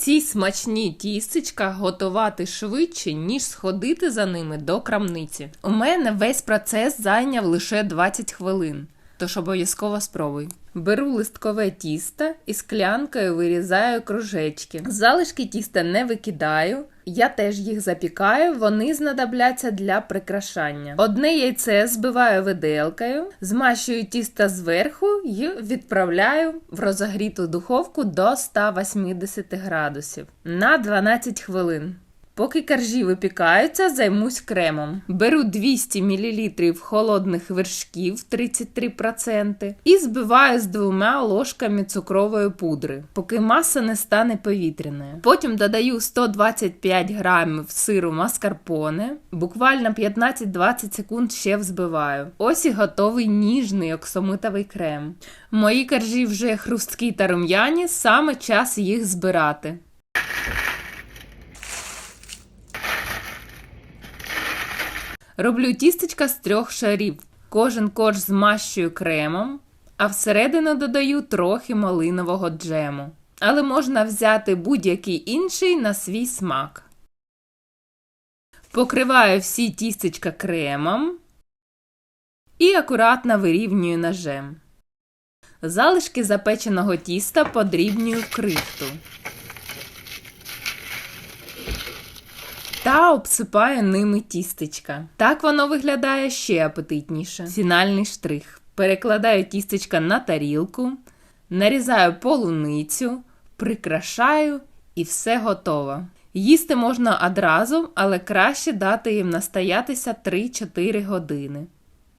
Ці смачні тістечка готувати швидше, ніж сходити за ними до крамниці. У мене весь процес зайняв лише 20 хвилин, тож обов'язково спробуй. Беру листкове тісто і склянкою вирізаю кружечки. Залишки тіста не викидаю. Я теж їх запікаю, вони знадобляться для прикрашання. Одне яйце збиваю виделкою, змащую тісто зверху і відправляю в розогріту духовку до 180 градусів на 12 хвилин. Поки коржі випікаються, займусь кремом. Беру 200 мл холодних вершків 33% і збиваю з двома ложками цукрової пудри, поки маса не стане повітряною. Потім додаю 125 грамів сиру маскарпоне, буквально 15-20 секунд ще взбиваю. Ось і готовий ніжний оксамитовий крем. Мої коржі вже хрусткі та рум'яні, саме час їх збирати. Роблю тістечка з трьох шарів. Кожен корж змащую кремом, а всередину додаю трохи малинового джему. Але можна взяти будь-який інший на свій смак. Покриваю всі тістечка кремом і акуратно вирівнюю ножем. Залишки запеченого тіста подрібнюю в крихту. Та обсипаю ними тістечка. Так воно виглядає ще апетитніше. Фінальний штрих. Перекладаю тістечка на тарілку, нарізаю полуницю, прикрашаю і все готово. Їсти можна одразу, але краще дати їм настоятися 3-4 години.